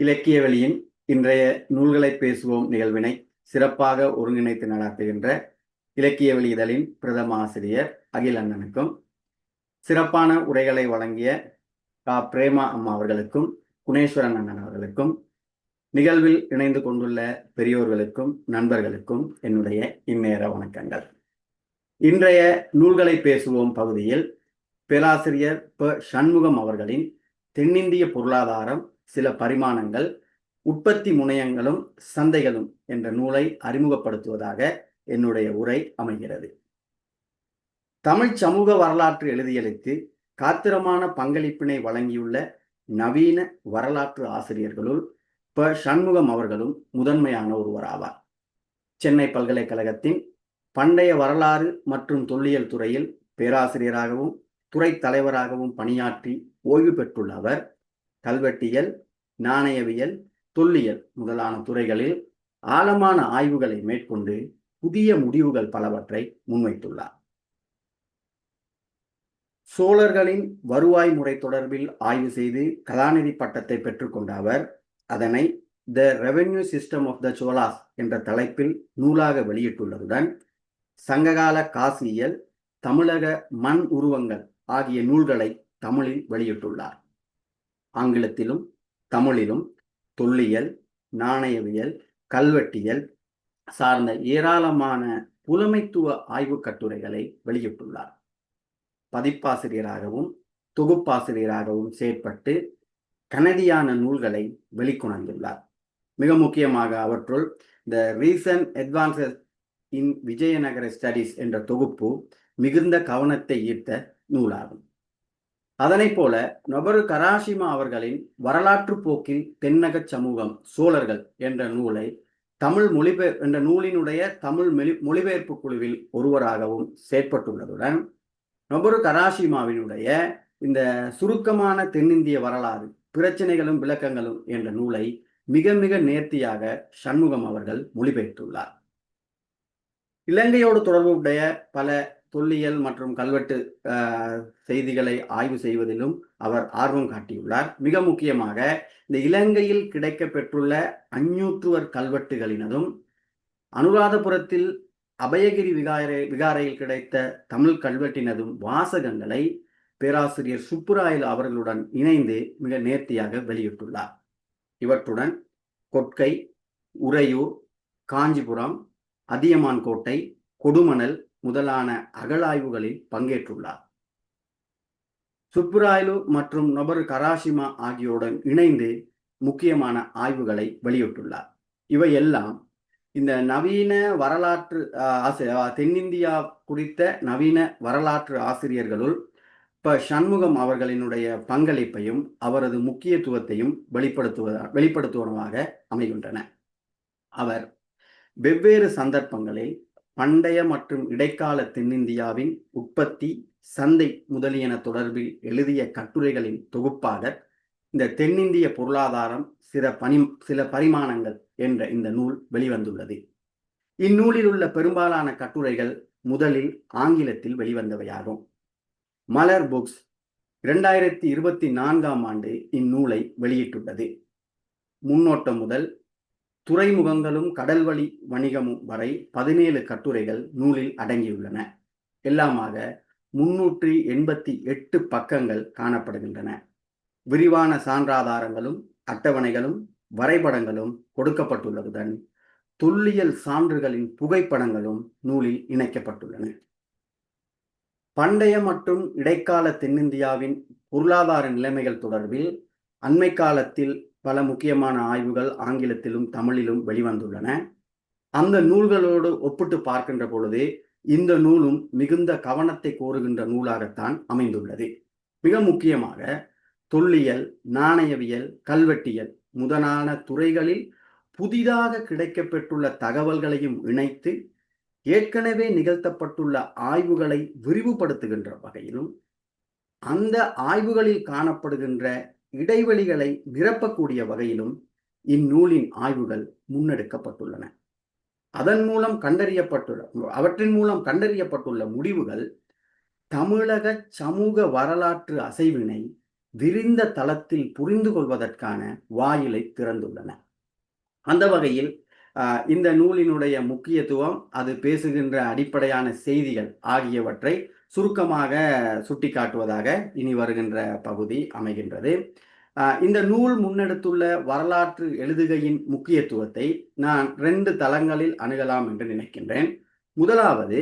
இலக்கிய வெளியின் இன்றைய நூல்களை பேசுவோம் நிகழ்வினை சிறப்பாக ஒருங்கிணைத்து நடாத்துகின்ற இலக்கியவெளி இதழின் பிரதம ஆசிரியர் அகில் அண்ணனுக்கும் சிறப்பான உரைகளை வழங்கிய கா. பிரேமா அம்மா அவர்களுக்கும் குணேஸ்வரன் அண்ணன் அவர்களுக்கும் நிகழ்வில் இணைந்து கொண்டுள்ள பெரியோர்களுக்கும் நண்பர்களுக்கும் என்னுடைய இந்நேர வணக்கங்கள். இன்றைய நூல்களை பேசுவோம் பகுதியில் பேராசிரியர் ப. சண்முகம் அவர்களின் தென்னிந்திய பொருளாதாரம் சில பரிமாணங்கள் உற்பத்தி முனையங்களும் சந்தைகளும் என்ற நூலை அறிமுகப்படுத்துவதாக என்னுடைய உரை அமைகிறது. தமிழ் சமூக வரலாற்று எழுதியளித்து காத்திரமான பங்களிப்பினை வழங்கியுள்ள நவீன வரலாற்று ஆசிரியர்களுள் ப. சண்முகம் அவர்களும் முதன்மையான ஒருவராவார் சென்னை பல்கலைக்கழகத்தின் பண்டைய வரலாறு மற்றும் தொல்லியல் துறையில் பேராசிரியராகவும் துறை தலைவராகவும் பணியாற்றி ஓய்வு பெற்றுள்ள அவர் கல்வெட்டியல் நாணயவியல் தொல்லியல் முதலான துறைகளில் ஆழமான ஆய்வுகளை மேற்கொண்டு புதிய முடிவுகள் பலவற்றை முன்வைத்துள்ளார். சோழர்களின் வருவாய் முறை தொடர்பில் ஆய்வு செய்து கலாநிதி பட்டத்தை பெற்றுக்கொண்ட அவர் அதனை the revenue system of the Cholas என்ற தலைப்பில் நூலாக வெளியிட்டுள்ளதுடன் சங்ககால காசியல் தமிழக மண் உருவங்கள் ஆகிய நூல்களை தமிழில் வெளியிட்டுள்ளார். ஆங்கிலத்திலும் தமிழிலும் தொல்லியல் நாணயவியல் கல்வெட்டியல் சார்ந்த ஏராளமான புலமைத்துவ ஆய்வு கட்டுரைகளை வெளியிட்டுள்ளார். பதிப்பாசிரியராகவும் தொகுப்பாசிரியராகவும் செயற்பட்டு கனடியான நூல்களை வெளிக்கொணர்ந்துள்ளார். மிக முக்கியமாக அவற்றுள் the recent advances in Vijayanagara studies என்ற தொகுப்பு மிகுந்த கவனத்தை ஈர்த்த நூலாகும். அதனை போல நொபரு கராஷிமா அவர்களின் வரலாற்று போக்கில் தென்னக சமூகம் சோழர்கள் என்ற நூலை தமிழ் மொழிபெயர் என்ற நூலினுடைய தமிழ் மொழி மொழிபெயர்ப்பு குழுவில் ஒருவராகவும் செயற்பட்டுள்ளதுடன் நொபரு கராஷிமாவினுடைய இந்த சுருக்கமான தென்னிந்திய வரலாறு பிரச்சனைகளும் விளக்கங்களும் என்ற நூலை மிக மிக நேர்த்தியாக சண்முகம் அவர்கள் மொழிபெயர்த்துள்ளார். இலங்கையோடு தொடர்புடைய பல தொல்லியல் மற்றும் கல்வெட்டு செய்திகளை ஆய்வு செய்வதிலும் அவர் ஆர்வம் காட்டியுள்ளார். மிக முக்கியமாக இந்த இலங்கையில் கிடைக்க பெற்றுள்ள அஞ்சூற்றுவர் கல்வெட்டுகளினதும் அனுராதபுரத்தில் அபயகிரி விகார விகாரையில் கிடைத்த தமிழ் கல்வெட்டினதும் வாசகங்களை பேராசிரியர் சுப்புராயல் அவர்களுடன் இணைந்து மிக நேர்த்தியாக வெளியிட்டுள்ளார். இவற்றுடன் கொட்கை உறையூர் காஞ்சிபுரம் அதியமான் கோட்டை கொடுமணல் முதலான அகழாய்வுகளில் பங்கேற்றுள்ளார். சுப்புராயலு மற்றும் நொபரு கராஷிமா ஆகியோருடன் இணைந்து முக்கியமான ஆய்வுகளை வெளியிட்டுள்ளார். இவையெல்லாம் இந்த நவீன வரலாற்று தென்னிந்தியா குறித்த நவீன வரலாற்று ஆசிரியர்களுள் இப்போ சண்முகம் அவர்களினுடைய பங்களிப்பையும் அவரது முக்கியத்துவத்தையும் வெளிப்படுத்துவதா வெளிப்படுத்துவதாக அமைகின்றன. அவர் வெவ்வேறு சந்தர்ப்பங்களில் பண்டைய மற்றும் இடைக்கால தென்னிந்தியாவின் உற்பத்தி சந்தை முதலியன தொடர்பில் எழுதிய கட்டுரைகளின் தொகுப்பாக இந்த தென்னிந்திய பொருளாதாரம் சில பனி சில பரிமாணங்கள் என்ற இந்த நூல் வெளிவந்துள்ளது. இந்நூலில் உள்ள பெரும்பாலான கட்டுரைகள் முதலில் ஆங்கிலத்தில் வெளிவந்தவையாகும். மலர் புக்ஸ் இரண்டாயிரத்தி இருபத்தி நான்காம் ஆண்டு இந்நூலை வெளியிட்டுள்ளது. முன்னோட்டம் முதல் துறைமுகங்களும் கடல்வழி வணிகமும் வரை பதினேழு கட்டுரைகள் நூலில் அடங்கியுள்ளன. எல்லாமாக முன்னூற்றி எண்பத்தி எட்டு பக்கங்கள் காணப்படுகின்றன. விரிவான சான்றாதாரங்களும் அட்டவணைகளும் வரைபடங்களும் கொடுக்கப்பட்டுள்ளதுடன் தொல்லியல் சான்றுகளின் புகைப்படங்களும் நூலில் இணைக்கப்பட்டுள்ளன. பண்டைய மற்றும் இடைக்கால தென்னிந்தியாவின் பொருளாதார நிலைமைகள் தொடர்பில் அண்மை காலத்தில் பல முக்கியமான ஆய்வுகள் ஆங்கிலத்திலும் தமிழிலும் வெளிவந்துள்ளன. அந்த நூல்களோடு ஒப்பிட்டு பார்க்கின்ற பொழுது இந்த நூலும் மிகுந்த கவனத்தை கோருகின்ற நூலாகத்தான் அமைந்துள்ளது. மிக முக்கியமாக தொல்லியல் நாணயவியல் கல்வெட்டியல் முதலான துறைகளில் புதிதாக கிடைக்கப்பெற்றுள்ள தகவல்களையும் இணைத்து ஏற்கனவே நிகழ்த்தப்பட்டுள்ள ஆய்வுகளை விரிவுபடுத்துகின்ற வகையிலும் அந்த ஆய்வுகளில் காணப்படுகின்ற இடைவெளிகளை நிரப்பக்கூடிய வகையிலும் இந்நூலின் ஆய்வுகள் முன்னெடுக்கப்பட்டுள்ளன. அதன் மூலம் கண்டறியப்பட்டுள்ள அவற்றின் மூலம் கண்டறியப்பட்டுள்ள முடிவுகள் தமிழக சமூக வரலாற்று அசைவினை விரிந்த தளத்தில் புரிந்து கொள்வதற்கான வாயிலை திறந்துள்ளன. அந்த வகையில் இந்த நூலினுடைய முக்கியத்துவம் அது பேசுகின்ற அடிப்படையான செய்திகள் ஆகியவற்றை சுருக்கமாக சுட்டிக்காட்டுவதாக இனி வருகின்ற பகுதி அமைகின்றது. இந்த நூல் முன்னெடுத்துள்ள வரலாற்று எழுதுகையின் முக்கியத்துவத்தை நான் ரெண்டு தளங்களில் அணுகலாம் என்று நினைக்கின்றேன். முதலாவது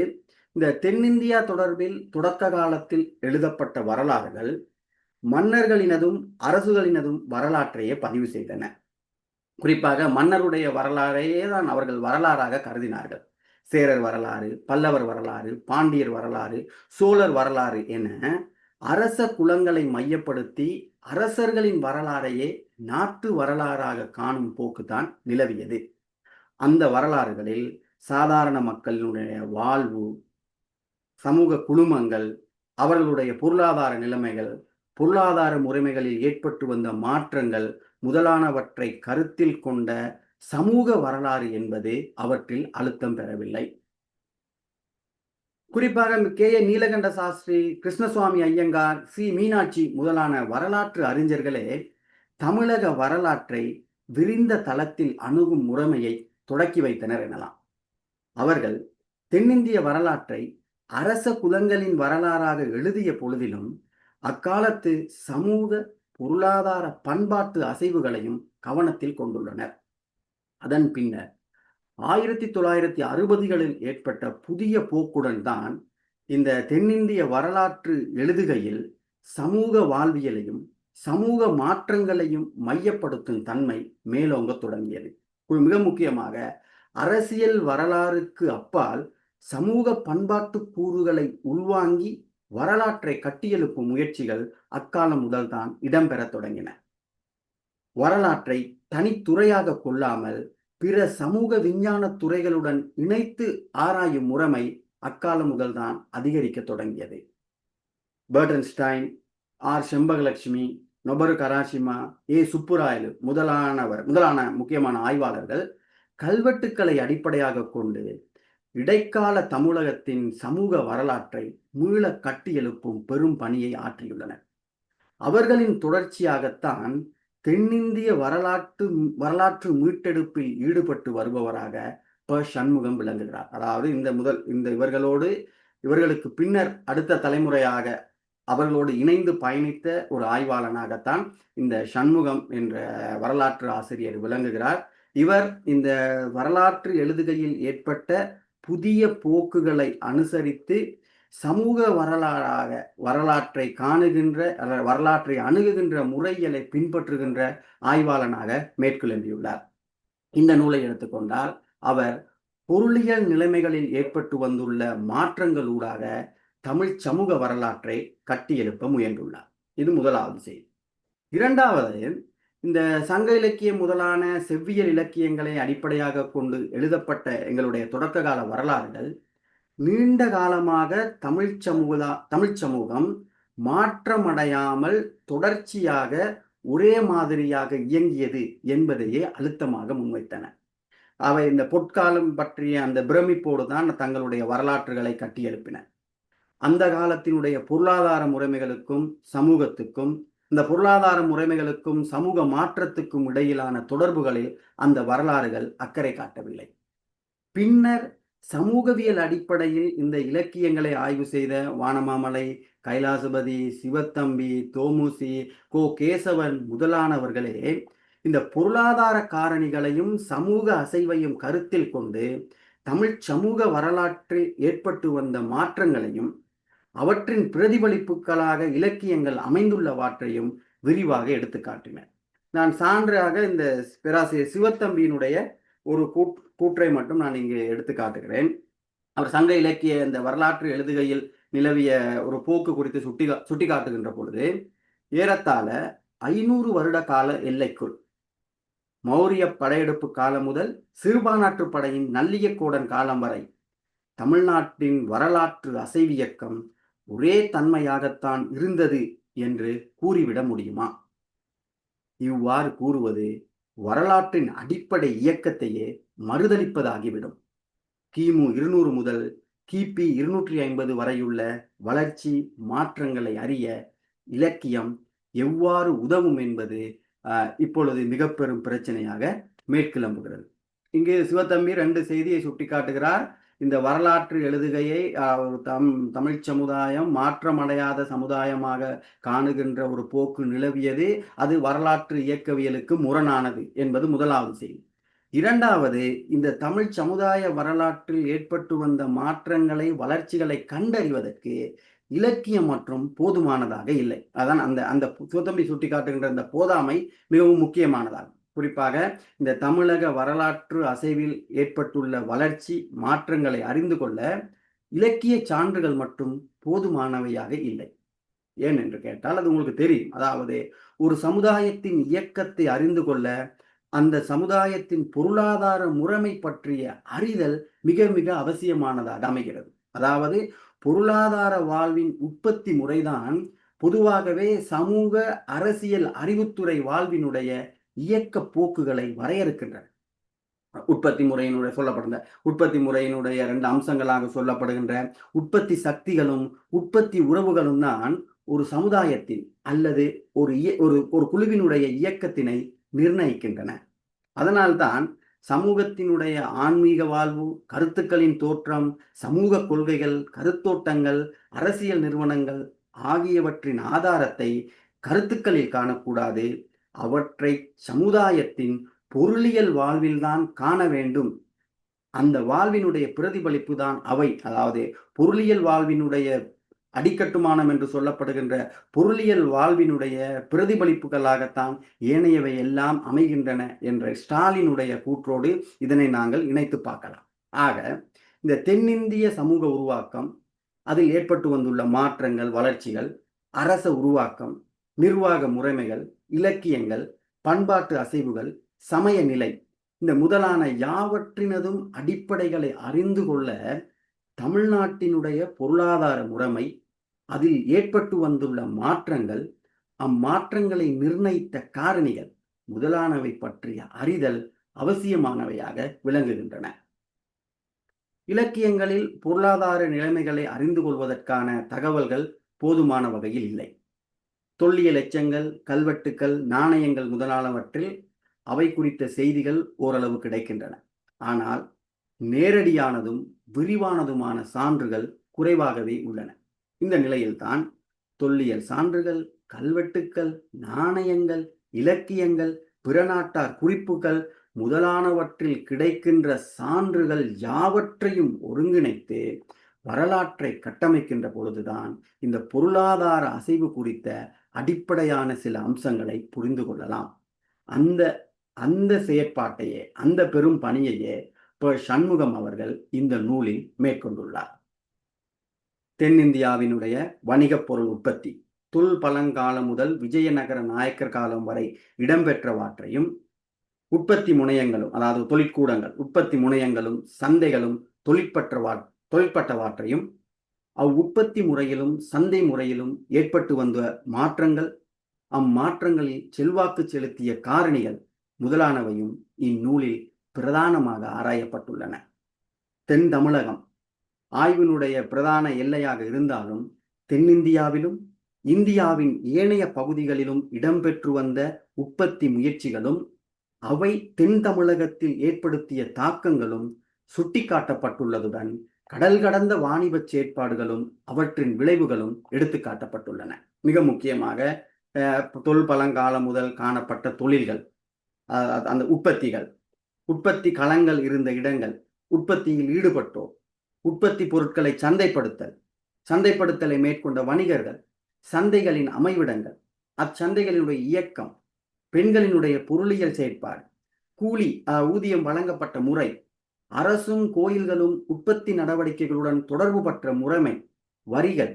இந்த தென்னிந்தியா தொடர்பில் தொடக்க காலத்தில் எழுதப்பட்ட வரலாறுகள் மன்னர்களினதும் அரசுகளினதும் வரலாற்றையே பதிவு செய்தன. குறிப்பாக மன்னருடைய வரலாறையே தான் அவர்கள் வரலாறாக கருதினார்கள். சேரர் வரலாறு பல்லவர் வரலாறு பாண்டியர் வரலாறு சோழர் வரலாறு என அரச குலங்களை மையப்படுத்தி அரசர்களின் வரலாறையே நாட்டு வரலாறாக காணும் போக்குதான் நிலவியது. அந்த வரலாறுகளில் சாதாரண மக்களினுடைய வாழ்வு சமூக குழுமங்கள் அவர்களுடைய பொருளாதார நிலைமைகள் பொருளாதார முறைமைகளில் ஏற்பட்டு வந்த மாற்றங்கள் முதலானவற்றை கருத்தில் கொண்ட சமூக வரலாறு என்பது அவற்றில் அழுத்தம் பெறவில்லை. குறிப்பாக K. A. Nilakanta Sastri Krishnaswami Aiyangar C. Meenakshi முதலான வரலாற்று அறிஞர்களே தமிழக வரலாற்றை விரிந்த தளத்தில் அணுகும் முறைமையை தொடக்கி வைத்தனர் எனலாம். அவர்கள் தென்னிந்திய வரலாற்றை அரச குலங்களின் வரலாறாக எழுதிய பொழுதிலும் அக்காலத்து சமூக பொருளாதார பண்பாட்டு அசைவுகளையும் கவனத்தில் கொண்டுள்ளனர். அதன் பின்னர் ஆயிரத்தி தொள்ளாயிரத்தி அறுபதுகளில் ஏற்பட்ட புதிய போக்குடன் தான் இந்த தென்னிந்திய வரலாற்று எழுதுகையில் சமூக வாழ்வியலையும் சமூக மாற்றங்களையும் மையப்படுத்தும் தன்மை மேலோங்க தொடங்கியது. மிக முக்கியமாக அரசியல் வரலாறுக்கு அப்பால் சமூக பண்பாட்டு கூறுகளை உள்வாங்கி வரலாற்றை கட்டியெழுப்பும் முயற்சிகள் அக்காலம் முதல்தான் இடம்பெற தொடங்கின. வரலாற்றை தனித்துறையாக கொள்ளாமல் பிற சமூக விஞ்ஞான துறைகளுடன் இணைத்து ஆராயும் முறைமை அக்காலம் முதல்தான் அதிகரிக்க தொடங்கியது. பேர்டன்ஸ்டைன் ஆர். செம்பகலட்சுமி நொபரு கராசிமா ஏ. சுப்புராயலு முதலானவர் முதலான முக்கியமான ஆய்வாளர்கள் கல்வெட்டுக்களை அடிப்படையாக கொண்டு இடைக்கால தமிழகத்தின் சமூக வரலாற்றை மீள கட்டியெழுப்பும் பெரும் பணியை ஆற்றியுள்ளனர். அவர்களின் தொடர்ச்சியாகத்தான் தென்னிந்திய வரலாற்று வரலாற்று மீட்டெடுப்பில் ஈடுபட்டு வருபவராக ப. சண்முகம் விளங்குகிறார். அதாவது இந்த முதல் இந்த இவர்களோடு இவர்களுக்கு பின்னர் அடுத்த தலைமுறையாக அவர்களோடு இணைந்து பயணித்த ஒரு ஆய்வாளனாகத்தான் இந்த சண்முகம் என்ற வரலாற்று ஆசிரியர் விளங்குகிறார். இவர் இந்த வரலாற்று எழுதுகையில் ஏற்பட்ட புதிய போக்குகளை அனுசரித்து சமூக வரலாறாக வரலாற்றை காணுகின்ற வரலாற்றை அணுகுகின்ற முறைகளை பின்பற்றுகின்ற ஆய்வாளனாக மேற்கொள்ளியுள்ளார் இந்த நூலை எடுத்துக்கொண்டால் அவர் பொருளியல் நிலைமைகளில் ஏற்பட்டு வந்துள்ள மாற்றங்களூடாக தமிழ் சமூக வரலாற்றை கட்டியெழுப்ப முயன்றுள்ளார். இது முதலாவது செய்தி. இரண்டாவது இந்த சங்க இலக்கியம் முதலான செவ்வியல் இலக்கியங்களை அடிப்படையாக கொண்டு எழுதப்பட்ட எங்களுடைய தொடக்க கால வரலாறுகள் நீண்ட காலமாக தமிழ் சமூக தமிழ் சமூகம் மாற்றமடையாமல் தொடர்ச்சியாக ஒரே மாதிரியாக இயங்கியது என்பதையே அழுத்தமாக முன்வைத்தன. அவை இந்த பொற்காலம் பற்றிய அந்த பிரமிப்போடு தான் தங்களுடைய வரலாற்றுகளை கட்டியெழுப்பின. அந்த காலத்தினுடைய பொருளாதார முறைமைகளுக்கும் சமூகத்துக்கும் இந்த பொருளாதார முறைமைகளுக்கும் சமூக மாற்றத்துக்கும் இடையிலான தொடர்புகளில் அந்த வரலாறுகள் அக்கறை காட்டவில்லை. பின்னர் சமூகவியல் அடிப்படையில் இந்த இலக்கியங்களை ஆய்வு செய்த வானமாமலை கைலாசபதி சிவத்தம்பி தோமுசி கோ. கேசவன் முதலானவர்களே இந்த பொருளாதார காரணிகளையும் சமூக அசைவையும் கருத்தில் கொண்டு தமிழ் சமூக வரலாற்றில் ஏற்பட்டு வந்த மாற்றங்களையும் அவற்றின் பிரதிபலிப்புகளாக இலக்கியங்கள் அமைந்துள்ளவாற்றையும் விரிவாக எடுத்து காட்டினர் நான் சான்றாக இந்த பேராசிரியர் சிவத்தம்பியினுடைய ஒரு கூற்றை மட்டும் நான் இங்கே எடுத்து காட்டுகிறேன். அவர் சங்க இலக்கிய இந்த வரலாற்று எழுதுகையில் நிலவிய ஒரு போக்கு குறித்து சுட்டி சுட்டி காட்டுகின்ற பொழுது ஏறத்தாழ ஐநூறு வருட கால எல்லைக்குள் மௌரிய படையெடுப்பு காலம் முதல் சிறுபானாற்று படையின் நல்லியக்கோடன் காலம் வரை தமிழ்நாட்டின் வரலாற்று அசைவியக்கம் ஒரே தன்மையாகத்தான் இருந்தது என்று கூறிவிட முடியுமா? இவ்வாறு கூறுவது வரலாற்றின் அடிப்படை இயக்கத்தையே மறுதளிப்பதாகிவிடும். கிமு இருநூறு முதல் கிபி இருநூற்றி ஐம்பது வரையுள்ள வளர்ச்சி மாற்றங்களை அறிய இலக்கியம் எவ்வாறு உதவும் என்பது இப்பொழுது மிக பெரும் பிரச்சனையாக மேற்கிளம்புகிறது. இங்கு சிவத்தம்பி ரெண்டு செய்தியை சுட்டிக்காட்டுகிறார். இந்த வரலாற்று எழுதுகையை தம் தமிழ் சமுதாயம் மாற்றமடையாத சமுதாயமாக காணுகின்ற ஒரு போக்கு நிலவியது. அது வரலாற்று இயக்கவியலுக்கு முரணானது என்பது முதலாவது செய்தி. இரண்டாவது இந்த தமிழ் சமுதாய வரலாற்றில் ஏற்பட்டு வந்த மாற்றங்களை வளர்ச்சிகளை கண்டறிவதற்கு இலக்கியம் மற்றும் போதுமானதாக இல்லை. அதான் அந்த அந்த சுத்தம்பி சுட்டி காட்டுகின்ற அந்த போதாமை மிகவும் முக்கியமானதாகும். குறிப்பாக இந்த தமிழக வரலாற்று அசைவில் ஏற்பட்டுள்ள வளர்ச்சி மாற்றங்களை அறிந்து கொள்ள இலக்கிய சான்றுகள் மட்டும் போதுமானவையாக இல்லை. ஏன் என்று கேட்டால் அது உங்களுக்கு தெரியும். அதாவது ஒரு சமுதாயத்தின் இயக்கத்தை அறிந்து கொள்ள அந்த சமுதாயத்தின் பொருளாதார முறைமை பற்றிய அறிதல் மிக மிக அவசியமானதாக அமைகிறது. அதாவது பொருளாதார வாழ்வின் உற்பத்தி முறைதான் பொதுவாகவே சமூக அரசியல் அறிவுத்துறை வாழ்வினுடைய இயக்க போக்குகளை வரையறுக்கின்றன. உற்பத்தி முறையினுடைய சொல்லப்படுற உற்பத்தி முறையினுடைய ரெண்டு அம்சங்களாக சொல்லப்படுகின்ற உற்பத்தி சக்திகளும் உற்பத்தி உறவுகளும் தான் ஒரு சமுதாயத்தின் அல்லது ஒரு ஒரு ஒரு குழுவினுடைய இயக்கத்தினை நிர்ணயிக்கின்றன. அதனால்தான் சமூகத்தினுடைய ஆன்மீக வாழ்வு கருத்துக்களின் தோற்றம் சமூக கொள்கைகள் கருத்தோட்டங்கள் அரசியல் நிறுவனங்கள் ஆகியவற்றின் ஆதாரத்தை கருத்துக்களில் காணக்கூடாது. அவற்றை சமுதாயத்தின் பொருளியல் வாழ்வில்தான் காண வேண்டும். அந்த வாழ்வினுடைய பிரதிபலிப்பு தான் அவை. அதாவது பொருளியல் வாழ்வினுடைய அடிக்கட்டுமானம் என்று சொல்லப்படுகின்ற பொருளியல் வாழ்வினுடைய பிரதிபலிப்புகளாகத்தான் ஏனையவை எல்லாம் அமைகின்றன என்ற ஸ்டாலினுடைய கூற்றோடு இதனை நாங்கள் இணைத்து பார்க்கலாம். ஆக இந்த தென்னிந்திய சமூக உருவாக்கம் அதில் ஏற்பட்டு வந்துள்ள மாற்றங்கள் வளர்ச்சிகள் அரச உருவாக்கம் நிர்வாக முறைமைகள் இலக்கியங்கள் பண்பாட்டு அசைவுகள் சமய நிலை இந்த முதலான யாவற்றினதும் அடிப்படைகளை அறிந்து கொள்ள தமிழ்நாட்டினுடைய பொருளாதார முறைமை அதில் ஏற்பட்டு வந்துள்ள மாற்றங்கள் அம்மாற்றங்களை நிர்ணயித்த காரணிகள் முதலானவை பற்றிய அறிதல் அவசியமானவையாக விளங்குகின்றன. இலக்கியங்களில் பொருளாதார நிலைமைகளை அறிந்து கொள்வதற்கான தகவல்கள் போதுமான வகையில் இல்லை. தொல்லியல் எச்சங்கள் கல்வெட்டுக்கள் நாணயங்கள் முதலானவற்றில் அவை குறித்த செய்திகள் ஓரளவு கிடைக்கின்றன. ஆனால் நேரடியானதும் விரிவானதுமான சான்றுகள் குறைவாகவே உள்ளன. இந்த நிலையில்தான் தொல்லியல் சான்றுகள் கல்வெட்டுக்கள் நாணயங்கள் இலக்கியங்கள் பிறநாட்டார் குறிப்புகள் முதலானவற்றில் கிடைக்கின்ற சான்றுகள் யாவற்றையும் ஒருங்கிணைத்து வரலாற்றை கட்டமைக்கின்ற பொழுதுதான் இந்த பொருளாதார அசைவு குறித்த அடிப்படையான சில அம்சங்களை புரிந்து கொள்ளலாம். அந்த அந்த செயற்பாட்டையே அந்த பெரும் பணியையே சண்முகம் அவர்கள் இந்த நூலில் மேற்கொண்டுள்ளார். தென்னிந்தியாவினுடைய வணிகப் பொருள் உற்பத்தி துல் பழங்காலம் முதல் விஜயநகர நாயக்கர் காலம் வரை இடம்பெற்றவாற்றையும் உற்பத்தி முனையங்களும் அதாவது தொழிற்கூடங்கள் உற்பத்தி முனையங்களும் சந்தைகளும் தொழிற்பற்றவா தொழிற்பட்டவாற்றையும் அவ்வுற்பத்தி முறையிலும் சந்தை முறையிலும் ஏற்பட்டு வந்த மாற்றங்கள் அம்மாற்றங்களில் செல்வாக்கு செலுத்திய காரணிகள் முதலானவையும் இந்நூலில் பிரதானமாக ஆராயப்பட்டுள்ளன. தென் தமிழகம். ஆய்வினுடைய பிரதான எல்லையாக இருந்தாலும் தென்னிந்தியாவிலும் இந்தியாவின் ஏனைய பகுதிகளிலும் இடம்பெற்று வந்த உற்பத்தி முயற்சிகளும் அவை தென் தமிழகத்தில் ஏற்படுத்திய தாக்கங்களும் சுட்டிக்காட்டப்பட்டுள்ளதுடன் கடல் கடந்த வாணிப செயற்பாடுகளும் அவற்றின் விளைவுகளும் எடுத்து காட்டப்பட்டுள்ளன. மிக முக்கியமாக தொல் பழங்காலம் முதல் காணப்பட்ட தொழில்கள் அந்த உற்பத்திகள். உற்பத்தி களங்கள் இருந்த இடங்கள் உற்பத்தியில் ஈடுபட்டோர் உற்பத்தி பொருட்களை சந்தைப்படுத்தல் சந்தைப்படுத்தலை மேற்கொண்ட வணிகர்கள் சந்தைகளின் அமைவிடங்கள் அச்சந்தைகளினுடைய இயக்கம் பெண்களினுடைய பொருளியல் செயற்பாடு கூலி ஊதியம் வழங்கப்பட்ட முறை அரசும் கோயில்களும் உற்பத்தி நடவடிக்கைகளுடன் தொடர்பு பற்ற முறைமை வரிகள்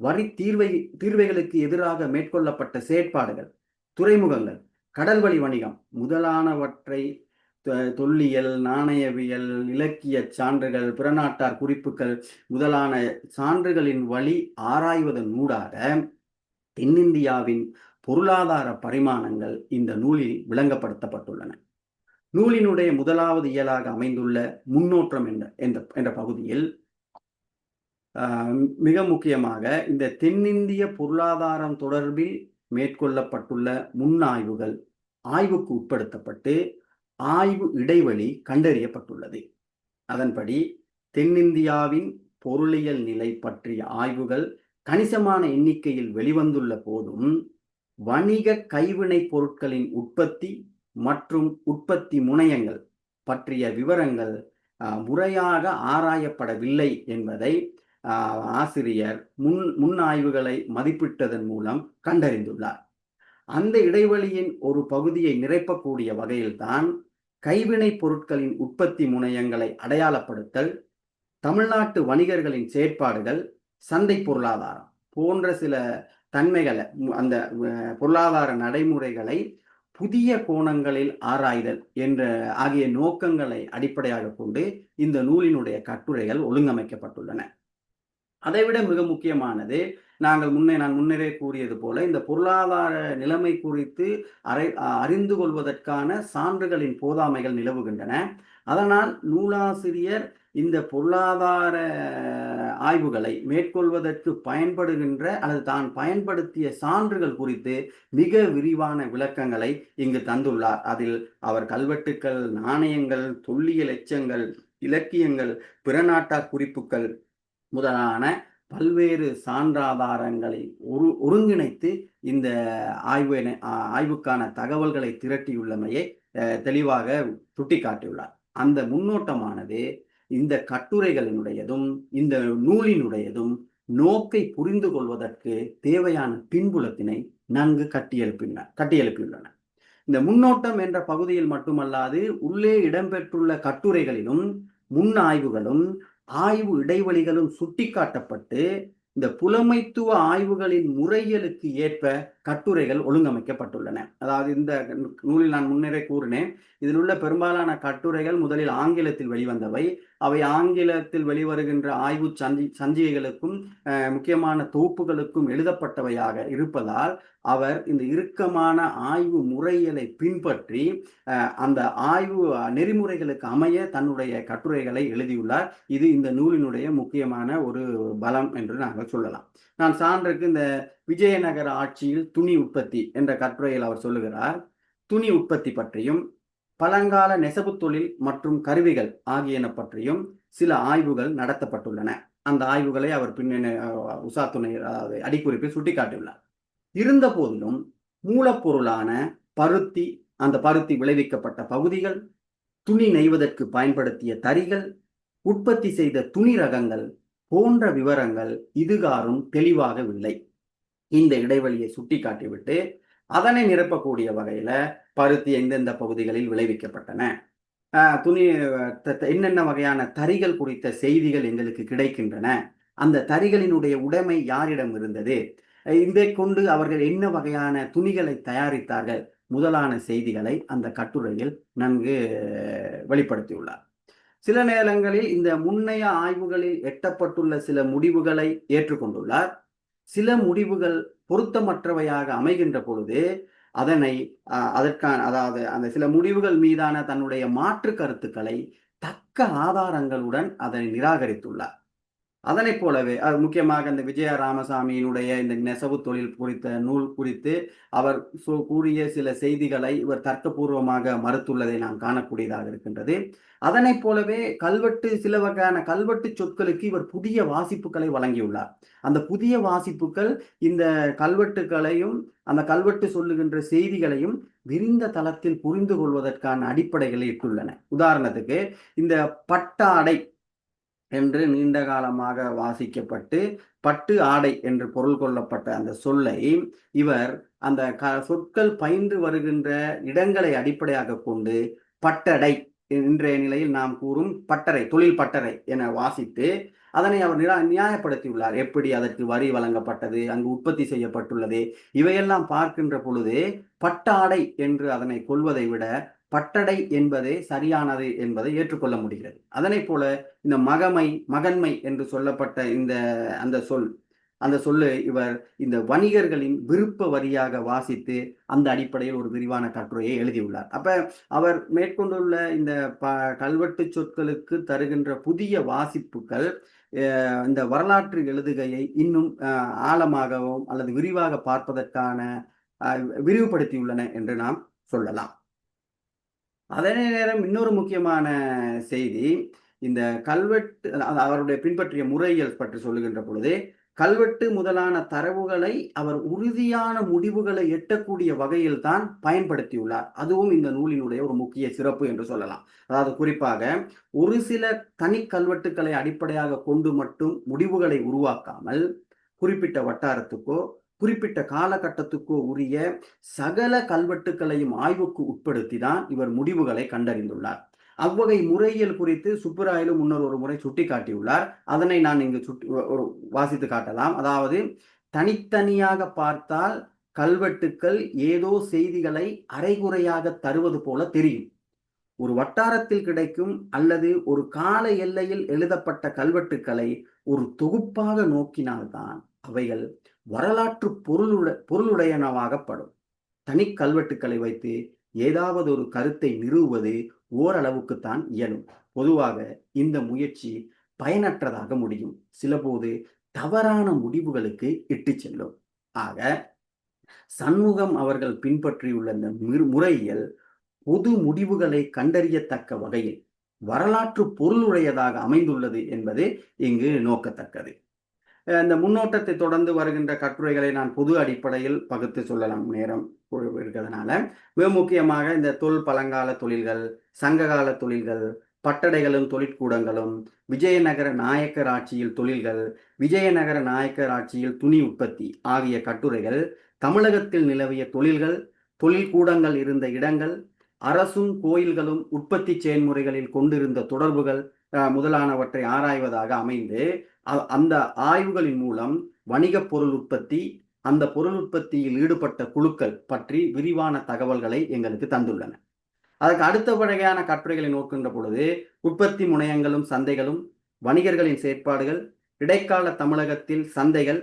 வரி தீர்வை தீர்வைகளுக்கு எதிராக மேற்கொள்ளப்பட்ட செயற்பாடுகள் துறைமுகங்கள் கடல்வழி வணிகம் முதலானவற்றை தொல்லியல் நாணயவியல் இலக்கிய சான்றுகள் பிறநாட்டார் குறிப்புகள் முதலான சான்றுகளின் வழி ஆராய்வதன் ஊடாக தென்னிந்தியாவின் பொருளாதார பரிமாணங்கள் இந்த நூலில் விளங்கப்படுத்தப்பட்டுள்ளன. நூலினுடைய முதலாவது இயலாக அமைந்துள்ள முன்னோற்றம் என்ற என்ற என்ற பகுதியில் மிக முக்கியமாக இந்த தென்னிந்திய பொருளாதாரம் தொடர்பில் மேற்கொள்ளப்பட்டுள்ள முன்னாய்வுகள் ஆய்வுக்கு உட்படுத்தப்பட்டு ஆய்வு இடைவெளி கண்டறியப்பட்டுள்ளது. அதன்படி தென்னிந்தியாவின் பொருளியல் நிலை பற்றிய ஆய்வுகள் கணிசமான எண்ணிக்கையில் வெளிவந்துள்ள போதும் வணிக கைவினைப் பொருட்களின் உற்பத்தி மற்றும் உற்பத்தி முனையங்கள் பற்றிய விவரங்கள் முறையாக ஆராயப்படவில்லை என்பதை ஆசிரியர் முன் முன் ஆய்வுகளை மதிப்பிட்டதன் மூலம் கண்டறிந்துள்ளார். அந்த இடைவெளியின் ஒரு பகுதியை நிரப்பக்கூடிய வகையில்தான் கைவினைப் பொருட்களின் உற்பத்தி முனையங்களை அடையாளப்படுத்தல் தமிழ்நாட்டு வணிகர்களின் செயற்பாடுகள் சந்தை பொருளாதாரம் போன்ற சில தன்மைகளை அந்த பொருளாதார நடைமுறைகளை புதிய கோணங்களில் ஆராய்தல் என்ற ஆகிய நோக்கங்களை அடிப்படையாக கொண்டு இந்த நூலினுடைய கட்டுரைகள் ஒழுங்கமைக்கப்பட்டுள்ளன. அதைவிட மிக முக்கியமானது நாங்கள் முன்னே நான் முன்னரே கூறியது போல இந்த பொருளாதார நிலைமை குறித்து அறை அறிந்து கொள்வதற்கான சான்றுகளின் போதாமைகள் நிலவுகின்றன. அதனால் நூலாசிரியர் இந்த பொருளாதார ஆய்வுகளை மேற்கொள்வதற்கு பயன்படுகின்ற அல்லது தான் பயன்படுத்திய சான்றுகள் குறித்து மிக விரிவான விளக்கங்களை இங்கு தந்துள்ளார். அதில் அவர் கல்வெட்டுக்கள் நாணயங்கள் தொல்லியல் எச்சங்கள் இலக்கியங்கள் பிறநாட்டார் குறிப்புகள் முதலான பல்வேறு சான்றாதாரங்களை ஒரு ஒருங்கிணைத்து இந்த ஆய்வினை ஆய்வுக்கான தகவல்களை திரட்டியுள்ளமையை தெளிவாக சுட்டிக்காட்டியுள்ளார். அந்த முன்னோட்டமானது இந்த கட்டுரைகளினுடையதும் இந்த நூலினுடையதும் நோக்கை புரிந்து கொள்வதற்கு தேவையான பின்புலத்தினை நன்கு கட்டியெழுப்பின கட்டியெழுப்பியுள்ளன. இந்த முன்னோட்டம் என்ற பகுதியில் மட்டுமல்லாது உள்ளே இடம்பெற்றுள்ள கட்டுரைகளிலும் முன் ஆய்வுகளும் ஆய்வு இடைவெளிகளும் சுட்டிக்காட்டப்பட்டு இந்த புலமைத்துவ ஆய்வுகளின் முறையலுக்கு ஏற்ப கட்டுரைகள் ஒழுங்கமைக்கப்பட்டுள்ளன. அதாவது இந்த நூலில் நான் முன்னரே கூறினேன் இதில் உள்ள பெரும்பாலான கட்டுரைகள் முதலில் ஆங்கிலத்தில் வெளிவந்தவை. அவை ஆங்கிலத்தில் வெளிவருகின்ற ஆய்வு சஞ்சி சஞ்சிகைகளுக்கும் முக்கியமான தொகுப்புகளுக்கும் எழுதப்பட்டவையாக இருப்பதால் அவர் இந்த இறுக்கமான ஆய்வு முறைகளை பின்பற்றி அந்த ஆய்வு நெறிமுறைகளுக்கு அமைய தன்னுடைய கட்டுரைகளை எழுதியுள்ளார். இது இந்த நூலினுடைய முக்கியமான ஒரு பலம் என்று நாங்கள் சொல்லலாம். நான் சான்றுக்கு இந்த விஜயநகர ஆட்சியில் துணி உற்பத்தி என்ற கட்டுரையில் அவர் சொல்லுகிறார். துணி உற்பத்தி பற்றியும் பழங்கால நெசவு தொழில் மற்றும் கருவிகள் ஆகியன பற்றியும் சில ஆய்வுகள் நடத்தப்பட்டுள்ளன. அந்த ஆய்வுகளை அவர் பின்னணி உசா துணை அடிக்குறிப்பில் சுட்டிக்காட்டியுள்ளார். இருந்த போதிலும் மூலப்பொருளான பருத்தி அந்த பருத்தி விளைவிக்கப்பட்ட பகுதிகள் துணி நெய்வதற்கு பயன்படுத்திய தறிகள் உற்பத்தி செய்த துணி ரகங்கள் போன்ற விவரங்கள் இதுகாரும் தெளிவாகவில்லை. இந்த இடைவெளியை சுட்டிக்காட்டிவிட்டு அதனை நிரப்பக்கூடிய வகையில பருத்தி எந்தெந்த பகுதிகளில் விளைவிக்கப்பட்டன? துணி த- த- என்னென்ன வகையான தறிகள் குறித்த செய்திகள் எங்களுக்கு கிடைக்கின்றன? அந்த தறிகளினுடைய உடைமை யாரிடம் இருந்தது? இதை கொண்டு அவர்கள் என்ன வகையான துணிகளை தயாரித்தார்கள்? முதலான செய்திகளை அந்த கட்டுரையில் நன்கு வெளிப்படுத்தியுள்ளார். சில நேரங்களில் இந்த முன்னைய ஆய்வுகளில் எட்டப்பட்டுள்ள சில முடிவுகளை ஏற்றுக்கொண்டுள்ளார். சில முடிவுகள் பொருத்தமற்றவையாக அமைகின்ற பொழுது அதனை அதற்கான அதாவது அந்த சில முடிவுகள் மீதான தன்னுடைய மாற்று கருத்துக்களை தக்க ஆதாரங்களுடன் அதனை நிராகரித்துள்ளார். அதனைப் போலவே அது முக்கியமாக இந்த விஜய ராமசாமியினுடைய இந்த நெசவு தொழில் குறித்த நூல் குறித்து அவர் கூறிய சில செய்திகளை இவர் தர்க்கபூர்வமாக மறுத்துள்ளதை நாம் காணக்கூடியதாக இருக்கின்றது. அதனைப் போலவே கல்வெட்டு சில வகையான கல்வெட்டு சொற்களுக்கு இவர் புதிய வாசிப்புகளை வழங்கியுள்ளார். அந்த புதிய வாசிப்புகள் இந்த கல்வெட்டுகளையும் அந்த கல்வெட்டு சொல்லுகின்ற செய்திகளையும் விரிந்த தளத்தில் புரிந்து கொள்வதற்கான அடிப்படைகளை இட்டுள்ளன. உதாரணத்துக்கு இந்த பட்டாடை என்று நீண்ட காலமாக வாசிக்கப்பட்டு பட்டு ஆடை என்று பொருள் கொள்ளப்பட்ட அந்த சொல்லை இவர் அந்த க சொற்கள் பயின்று வருகின்ற இடங்களை அடிப்படையாக கொண்டு பட்டடை இன்றைய நிலையில் நாம் கூறும் பட்டறை தொழில் பட்டறை என வாசித்து அதனை அவர் நிரா நியாயப்படுத்தியுள்ளார். எப்படி அதற்கு வரி வழங்கப்பட்டது அங்கு உற்பத்தி செய்யப்பட்டுள்ளது இவையெல்லாம் பார்க்கின்ற பொழுது பட்டாடை என்று அதனை கொள்வதை விட பட்டடை என்பதே சரியானது என்பதை ஏற்றுக்கொள்ள முடிகிறது. அதனைப் போல இந்த மகமை மகன்மை என்று சொல்லப்பட்ட இந்த அந்த சொல் அந்த சொல்லு இவர் இந்த வணிகர்களின் விருப்ப வரியாக வாசித்து அந்த அடிப்படையில் ஒரு விரிவான கட்டுரையை எழுதியுள்ளார். அப்ப அவர் மேற்கொண்டுள்ள இந்த ப கல்வெட்டு சொற்களுக்கு தருகின்ற புதிய வாசிப்புகள் இந்த வரலாற்று எழுதுகையை இன்னும் ஆழமாகவும் அல்லது விரிவாக பார்ப்பதற்கான விரிவுபடுத்தியுள்ளன என்று நாம் சொல்லலாம். அதே நேரம் இன்னொரு முக்கியமான செய்தி இந்த கல்வெட்டு அவருடைய பின்பற்றிய முறைகள் பற்றி சொல்லுகின்ற பொழுது கல்வெட்டு முதலான தரவுகளை அவர் உறுதியான முடிவுகளை எட்டக்கூடிய வகையில் தான் பயன்படுத்தியுள்ளார். அதுவும் இந்த நூலினுடைய ஒரு முக்கிய சிறப்பு என்று சொல்லலாம். அதாவது குறிப்பாக ஒரு சில தனி கல்வெட்டுக்களை அடிப்படையாக கொண்டு மட்டும் முடிவுகளை உருவாக்காமல் குறிப்பிட்ட வட்டாரத்துக்கோ குறிப்பிட்ட காலகட்டத்துக்கோ உரிய சகல கல்வெட்டுக்களையும் ஆய்வுக்கு உட்படுத்தி தான் இவர் முடிவுகளை கண்டறிந்துள்ளார். அவ்வகை முறையியல் குறித்து சுப்புராயலு முன்னர் ஒரு முறை சுட்டி காட்டியுள்ளார் அதனை நான் இங்கு சுட்டி ஒரு வாசித்து காட்டலாம். அதாவது தனித்தனியாக பார்த்தால் கல்வெட்டுக்கள் ஏதோ செய்திகளை அரைகுறையாக தருவது போல தெரியும். ஒரு வட்டாரத்தில் கிடைக்கும் அல்லது ஒரு கால எல்லையில் எழுதப்பட்ட கல்வெட்டுக்களை ஒரு தொகுப்பாக நோக்கினால்தான் அவைகள் வரலாற்று பொருளுட பொருளுடையனவாகப்படும். தனி கல்வெட்டுக்களை வைத்து ஏதாவது ஒரு கருத்தை நிறுவுவது ஓரளவுக்குத்தான் இயலும். பொதுவாக இந்த முயற்சி பயனற்றதாக முடியும். சிலபோது தவறான முடிவுகளுக்கு இட்டு செல்லும். ஆக சண்முகம் அவர்கள் பின்பற்றியுள்ள இந்த முறையில் பொது முடிவுகளை கண்டறியத்தக்க வகையில் வரலாற்று பொருளுடையதாக அமைந்துள்ளது என்பது இங்கு நோக்கத்தக்கது. இந்த முன்னோட்டத்தை தொடர்ந்து வருகின்ற கட்டுரைகளை நான் பொது அடிப்படையில் பகுத்து சொல்லலாம் நேரம் இருக்கிறதுனால. மிக முக்கியமாக இந்த தொல் பழங்கால தொழில்கள் சங்ககால தொழில்கள் பட்டடைகளும் தொழிற்கூடங்களும் விஜயநகர நாயக்கர் ஆட்சியில் தொழில்கள் விஜயநகர நாயக்கர் ஆட்சியில் துணி உற்பத்தி ஆகிய கட்டுரைகள் தமிழகத்தில் நிலவிய தொழில்கள் தொழிற்கூடங்கள் இருந்த இடங்கள் அரசும் கோயில்களும் உற்பத்தி செயல்முறைகளில் கொண்டிருந்த தொடர்புகள் முதலானவற்றை ஆராய்வதாக அமைந்து அந்த ஆய்வுகளின் மூலம் வணிக பொருள் உற்பத்தி அந்த பொருள் உற்பத்தியில் ஈடுபட்ட குழுக்கள் பற்றி விரிவான தகவல்களை எங்களுக்கு தந்துள்ளன. அதற்கு அடுத்த வகையான கட்டுரைகளை நோக்கின்ற பொழுது உற்பத்தி முனையங்களும் சந்தைகளும் வணிகர்களின் செயற்பாடுகள் இடைக்கால தமிழகத்தில் சந்தைகள்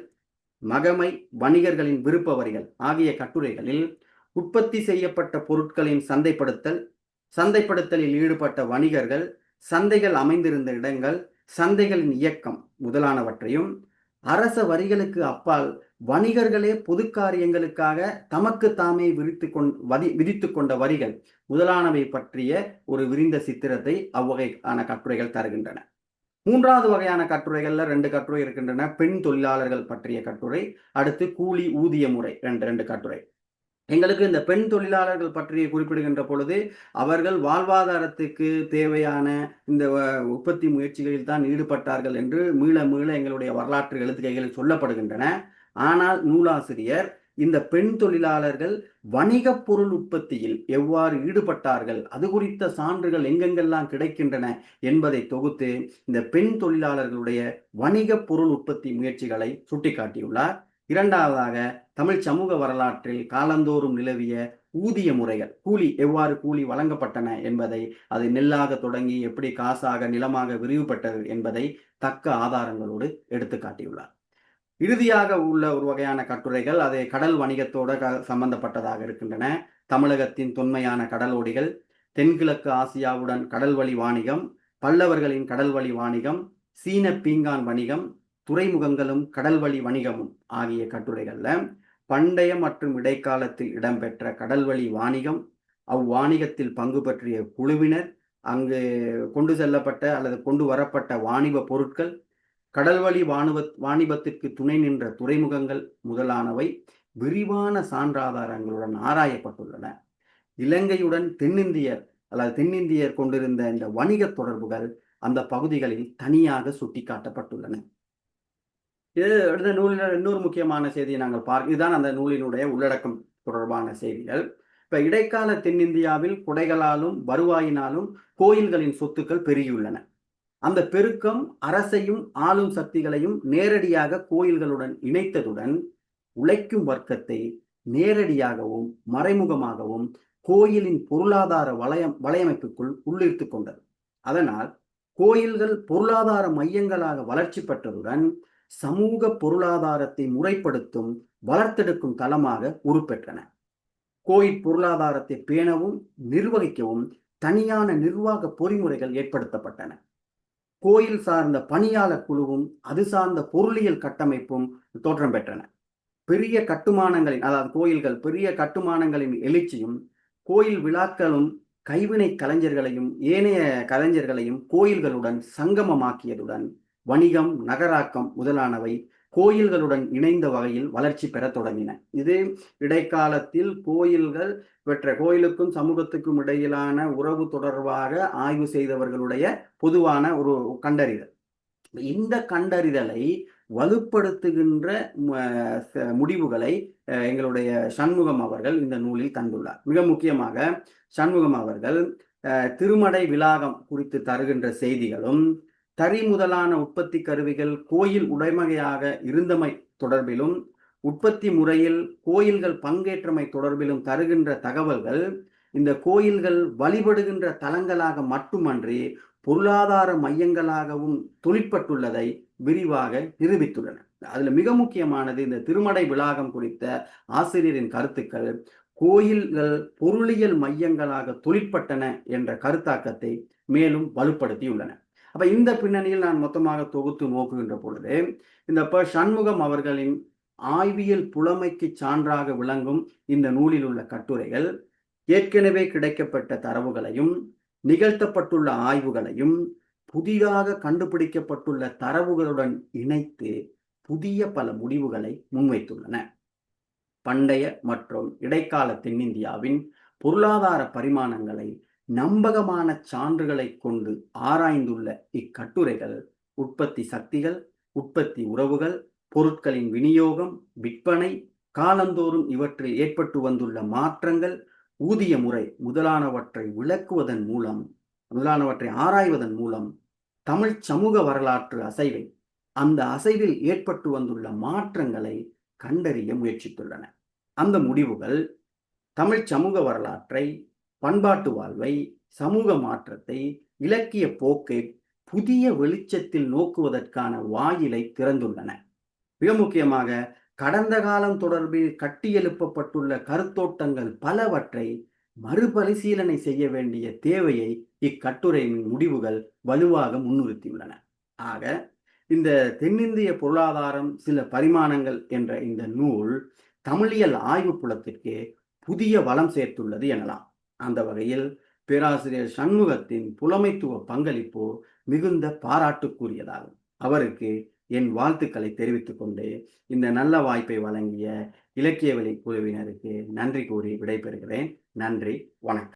மகமை வணிகர்களின் விருப்ப வரிகள் ஆகிய கட்டுரைகளில் உற்பத்தி செய்யப்பட்ட பொருட்களின் சந்தைப்படுத்தல் சந்தைப்படுத்தலில் ஈடுபட்ட வணிகர்கள் சந்தைகள் அமைந்திருந்த இடங்கள் சந்தைகளின் இயக்கம் முதலானவற்றையும் அரச வரிகளுக்கு அப்பால் வணிகர்களே பொது காரியங்களுக்காக தமக்கு தாமே விரித்து கொண் வதி விதித்து கொண்ட வரிகள். முதலானவை பற்றிய ஒரு விரிந்த சித்திரத்தை அவ்வகையான கட்டுரைகள் தருகின்றன. மூன்றாவது வகையான கட்டுரைகள்ல ரெண்டு கட்டுரை இருக்கின்றன. பெண் தொழிலாளர்கள் பற்றிய கட்டுரை அடுத்து கூலி ஊதிய முறை ரெண்டு ரெண்டு கட்டுரை. எங்களுக்கு இந்த பெண் தொழிலாளர்கள் பற்றி குறிப்பிடுகின்ற பொழுது அவர்கள் வாழ்வாதாரத்துக்கு தேவையான இந்த உற்பத்தி முயற்சிகளில் தான் ஈடுபட்டார்கள் என்று மீள மீள எங்களுடைய வரலாற்று எழுத்துக்கைகளில் சொல்லப்படுகின்றன. ஆனால் நூலாசிரியர் இந்த பெண் தொழிலாளர்கள் வணிக பொருள் உற்பத்தியில் எவ்வாறு ஈடுபட்டார்கள் அது குறித்த சான்றுகள் எங்கெங்கெல்லாம் கிடைக்கின்றன என்பதை தொகுத்து இந்த பெண் தொழிலாளர்களுடைய வணிக பொருள் உற்பத்தி முயற்சிகளை சுட்டிக்காட்டியுள்ளார். இரண்டாவதாக தமிழ் சமூக வரலாற்றில் காலந்தோறும் நிலவிய ஊதிய முறைகள் கூலி எவ்வாறு கூலி வழங்கப்பட்டன என்பதை அது நெல்லாக தொடங்கி எப்படி காசாக நிலமாக விரிவுபட்டது என்பதை தக்க ஆதாரங்களோடு எடுத்து காட்டியுள்ளார். இறுதியாக உள்ள ஒரு வகையான கட்டுரைகள் அதை கடல் வணிகத்தோட சம்பந்தப்பட்டதாக இருக்கின்றன. தமிழகத்தின் தொன்மையான கடலோடிகள் தென்கிழக்கு ஆசியாவுடன் கடல் வழி வாணிகம் பல்லவர்களின் கடல் வழி வாணிகம் சீன பீங்கான் வணிகம் துறைமுகங்களும் கடல்வழி வணிகமும் ஆகிய கட்டுரைகளில் பண்டைய மற்றும் இடைக்காலத்தில் இடம்பெற்ற கடல்வழி வாணிகம் அவ்வாணிகத்தில் பங்கு பற்றிய குழுவினர் அங்கு கொண்டு செல்லப்பட்ட அல்லது கொண்டு வரப்பட்ட வாணிப பொருட்கள் கடல்வழி வாணுவ வாணிபத்திற்கு துணை நின்ற துறைமுகங்கள் முதலானவை விரிவான சான்றாதாரங்களுடன் ஆராயப்பட்டுள்ளன. இலங்கையுடன் தென்னிந்தியர் அல்லது தென்னிந்தியர் கொண்டிருந்த இந்த வணிக தொடர்புகள் அந்த பகுதிகளில் தனியாக சுட்டிக்காட்டப்பட்டுள்ளன. இது அடுத்த நூலில் இன்னொரு முக்கியமான செய்தியை நாங்கள் பார்க்க இதுதான் அந்த நூலினுடைய உள்ளடக்கம் தொடர்பான செய்திகள். இப்ப இடைக்கால தென்னிந்தியாவில் குடைகளாலும் வருவாயினாலும் கோயில்களின் சொத்துக்கள் பெருகியுள்ளன. அந்த பெருக்கம் அரசையும் ஆளும் சக்திகளையும் நேரடியாக கோயில்களுடன் இணைத்ததுடன் உழைக்கும் வர்க்கத்தை நேரடியாகவும் மறைமுகமாகவும் கோயிலின் பொருளாதார வளையம் வலையமைப்புக்குள் உள்ளிருத்து கொண்டது. அதனால் கோயில்கள் பொருளாதார மையங்களாக வளர்ச்சி பெற்றதுடன் சமூக பொருளாதாரத்தை முறைப்படுத்தும் வளர்த்தெடுக்கும் தளமாக உருப்பெற்றன. கோயில் பொருளாதாரத்தை பேணவும் நிர்வகிக்கவும் தனியான நிர்வாக பொறிமுறைகள் ஏற்படுத்தப்பட்டன. கோயில் சார்ந்த பணியாளர் குழுவும் அது சார்ந்த பொருளியல் கட்டமைப்பும் தோற்றம் பெற்றன. பெரிய கட்டுமானங்களின் அதாவது கோயில்கள் பெரிய கட்டுமானங்களின் எழுச்சியும் கோயில் விழாக்களும் கைவினை கலைஞர்களையும் ஏனைய கலைஞர்களையும் கோயில்களுடன் சங்கமமாக்கியதுடன் வணிகம் நகராக்கம் முதலானவை கோயில்களுடன் இணைந்த வகையில் வளர்ச்சி பெற தொடங்கின. இது இடைக்காலத்தில் கோயில்கள் பெற்ற கோயிலுக்கும் சமூகத்துக்கும் இடையிலான உறவு தொடர்பாக ஆய்வு செய்தவர்களுடைய பொதுவான ஒரு கண்டறிதல். இந்த கண்டறிதலை வலுப்படுத்துகின்ற முடிவுகளை எங்களுடைய சண்முகம் அவர்கள் இந்த நூலில் தந்துள்ளார். மிக முக்கியமாக சண்முகம் அவர்கள் திருமடை விலாகம் குறித்து தருகின்ற செய்திகளும் தறி முதலான உற்பத்தி கருவிகள் கோயில் உடைமையாக இருந்தமை தொடர்பிலும் உற்பத்தி முறையில் கோயில்கள் பங்கேற்றமை தொடர்பிலும் தருகின்ற தகவல்கள் இந்த கோயில்கள் வழிபடுகின்ற தலங்களாக மட்டுமன்றி பொருளாதார மையங்களாகவும் தொழிற்பட்டுள்ளதை விரிவாக நிரூபித்துள்ளன. அதுல மிக முக்கியமானது இந்த திருமடை விளாகம் குறித்த ஆசிரியரின் கருத்துக்கள் கோயில்கள் பொருளியல் மையங்களாக தொழிற்பட்டன என்ற கருத்தாக்கத்தை மேலும் வலுப்படுத்தியுள்ளன. அப்ப இந்த பின்னணியில் நான் மொத்தமாக தொகுத்து நோக்குகின்ற பொழுது இந்த ப சண்முகம் அவர்களின் ஆய்வியல் புலமைக்கு சான்றாக விளங்கும் இந்த நூலில் உள்ள கட்டுரைகள் ஏற்கனவே கிடைக்கப்பட்ட தரவுகளையும் நிகழ்த்தப்பட்டுள்ள ஆய்வுகளையும் புதிதாக கண்டுபிடிக்கப்பட்டுள்ள தரவுகளுடன் இணைத்து புதிய பல முடிவுகளை முன்வைத்துள்ளன. பண்டைய மற்றும் இடைக்கால தென்னிந்தியாவின் பொருளாதார பரிமாணங்களை நம்பகமான சான்றுகளை கொண்டு ஆராய்ந்துள்ள இக்கட்டுரைகள் உற்பத்தி சக்திகள் உற்பத்தி உறவுகள் பொருட்களின் விநியோகம் விற்பனை காலந்தோறும் இவற்றில் ஏற்பட்டு வந்துள்ள மாற்றங்கள் ஊதிய முறை முதலானவற்றை விளக்குவதன் மூலம் முதலானவற்றை ஆராய்வதன் மூலம் தமிழ் சமூக வரலாற்று அசைவை அந்த அசைவில் ஏற்பட்டு வந்துள்ள மாற்றங்களை கண்டறிய முயற்சித்துள்ளன. அந்த முடிவுகள் தமிழ் சமூக வரலாற்றை பண்பாட்டு வாழ்வை சமூக மாற்றத்தை இலக்கிய போக்கை புதிய வெளிச்சத்தில் நோக்குவதற்கான வாயிலை திறந்துள்ளன. மிக முக்கியமாக கடந்த காலம் தொடர்பில் கட்டியெழுப்பப்பட்டுள்ள கருத்தோட்டங்கள் பலவற்றை மறுபரிசீலனை செய்ய வேண்டிய தேவையை இக்கட்டுரையின் முடிவுகள் வலுவாக முன்னிறுத்தியுள்ளன. ஆக இந்த தென்னிந்திய பொருளாதாரம் சில பரிமாணங்கள் என்ற இந்த நூல் தமிழியல் ஆய்வு புலத்திற்கு புதிய வளம் சேர்த்துள்ளது எனலாம். அந்த வகையில் பேராசிரியர் சண்முகத்தின் புலமைத்துவ பங்களிப்பு மிகுந்த பாராட்டுக்குரியதாகும். அவருக்கு என் வாழ்த்துக்களை தெரிவித்துக் கொண்டு இந்த நல்ல வாய்ப்பை வழங்கிய இலக்கிய வழி குழுவினருக்கு நன்றி கூறி விடைபெறுகிறேன். நன்றி வணக்கம்.